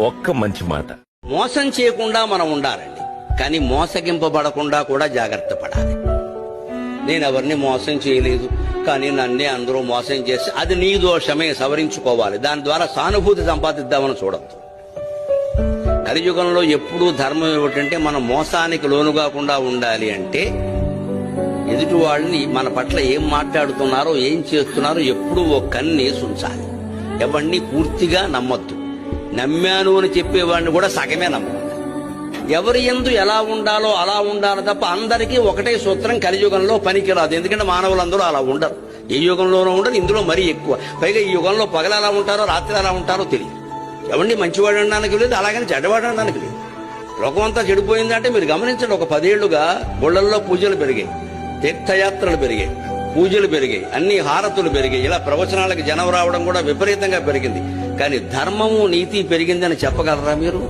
ఒక్క మంచి మాట. మోసం చేయకుండా మనం ఉండాలండి. కానీ మోసగింపబడకుండా కూడా జాగ్రత్త పడాలి. నేను ఎవరిని మోసం చేయలేదు కానీ నన్నే అందరూ మోసం చేసి అది నీ దోషమే సవరించుకోవాలి. దాని ద్వారా సానుభూతి సంపాదిద్దామని చూడద్దు. కలియుగంలో ఎప్పుడూ ధర్మం ఏమిటంటే మనం మోసానికి లోను కాకుండా ఉండాలి అంటే ఎదుటి వాళ్ళని మన పట్ల ఏం మాట్లాడుతున్నారో ఏం చేస్తున్నారో ఎప్పుడూ ఒక కన్నేసి ఉంచాలి ఎవరిని పూర్తిగా నమ్మొద్దు. నమ్మాను అని చెప్పేవాడిని కూడా సగమే నమ్మకం ఎవరి ఎందు ఎలా ఉండాలో అలా ఉండాలి తప్ప అందరికీ ఒకటే సూత్రం కలియుగంలో పనికిరాదు. ఎందుకంటే మానవులందరూ అలా ఉండరు. ఏ యుగంలోనూ ఉండరు ఇందులో మరీ ఎక్కువ. పైగా ఈ యుగంలో పగలు ఎలా ఉంటారో రాత్రి ఎలా ఉంటారో తెలియదు. ఎవండి మంచివాడు అనడానికి లేదు అలాగని చెడ్డవాడు అనడానికి లేదు లోకం అంతా చెడిపోయిందంటే మీరు గమనించండి ఒక పదేళ్ళుగా గుళ్ళల్లో పూజలు పెరిగాయి తీర్థయాత్రలు పెరిగాయి. పూజలు పెరిగాయి అన్ని హారతులు పెరిగాయి. ఇలా ప్రవచనాలకు జనం రావడం కూడా విపరీతంగా పెరిగింది. కానీ ధర్మము నీతి పెరిగిందని చెప్పగలరా మీరు?